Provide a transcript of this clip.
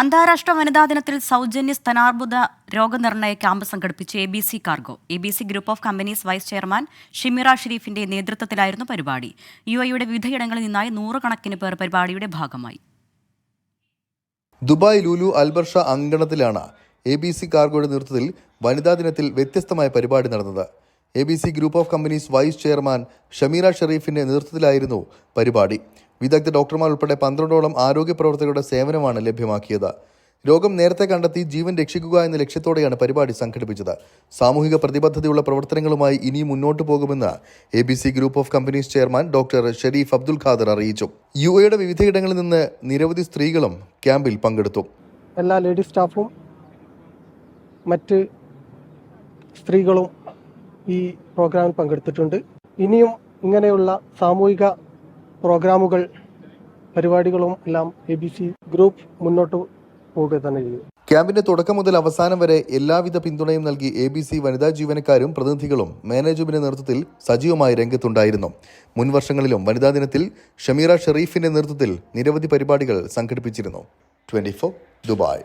അന്താരാഷ്ട്ര വനിതാ ദിനത്തിൽ സൗജന്യ സ്തനാർബുദ രോഗനിർണയ ക്യാമ്പ് സംഘടിപ്പിച്ച് A B C cargo. A B C group of companies vice chairman Shimira ഷെരീഫിന്റെ നേതൃത്വത്തിലായിരുന്നു പരിപാടി. യു ഐയുടെ വിവിധയിടങ്ങളിൽ നിന്നായി നൂറുകണക്കിന് പേർ പരിപാടിയുടെ ഭാഗമായി. ദുബായ് ലൂലു അൽബർഷ അങ്കണത്തിലാണ് എ ബി സി കാർഗോയുടെ നേതൃത്വത്തിൽ വനിതാ ദിനത്തിൽ വ്യത്യസ്തമായ പരിപാടി നടന്നത്. A B C group of companies vice chairman Shameera ഷെരീഫിന്റെ നേതൃത്വത്തിലായിരുന്നു പരിപാടി. വിദഗ്ധ ഡോക്ടർമാർ ഉൾപ്പെടെ പന്ത്രണ്ടോളം ആരോഗ്യ പ്രവർത്തകരുടെ സേവനമാണ് ലഭ്യമാക്കിയത്. രോഗം നേരത്തെ കണ്ടെത്തി ജീവൻ രക്ഷിക്കുക എന്ന ലക്ഷ്യത്തോടെയാണ് പരിപാടി സംഘടിപ്പിച്ചത്. സാമൂഹിക പ്രതിബദ്ധതയുള്ള പ്രവർത്തനങ്ങളുമായി ഇനി മുന്നോട്ട് പോകുമെന്ന് A B C group of companies chairman doctor Sharif Abdul Khader അറിയിച്ചു. യു എയുടെ വിവിധയിടങ്ങളിൽ നിന്ന് നിരവധി സ്ത്രീകളും ക്യാമ്പിൽ പങ്കെടുത്തു. എല്ലാ ലേഡി സ്റ്റാഫും മറ്റ് സ്ത്രീകളും ഈ പ്രോഗ്രാമിൽ പങ്കെടുത്തിട്ടുണ്ട്. ഇനിയും ഇങ്ങനെയുള്ള സാമൂഹിക പ്രോഗ്രാമുകൾ പരിപാടികളും എല്ലാം എ ബി സി ഗ്രൂപ്പ് മുന്നോട്ട് പോവുക തന്നെ ചെയ്യും. ക്യാമ്പിന്റെ തുടക്കം മുതൽ അവസാനം വരെ എല്ലാവിധ പിന്തുണയും നൽകി എ ബി സി വനിതാ ജീവനക്കാരും പ്രതിനിധികളും മാനേജ്മെന്റിന്റെ നേതൃത്വത്തിൽ സജീവമായി രംഗത്തുണ്ടായിരുന്നു. മുൻ വർഷങ്ങളിലും വനിതാ ദിനത്തിൽ ഷമീറ ഷെറീഫിന്റെ നേതൃത്വത്തിൽ നിരവധി പരിപാടികൾ സംഘടിപ്പിച്ചിരുന്നു. Twenty Dubai.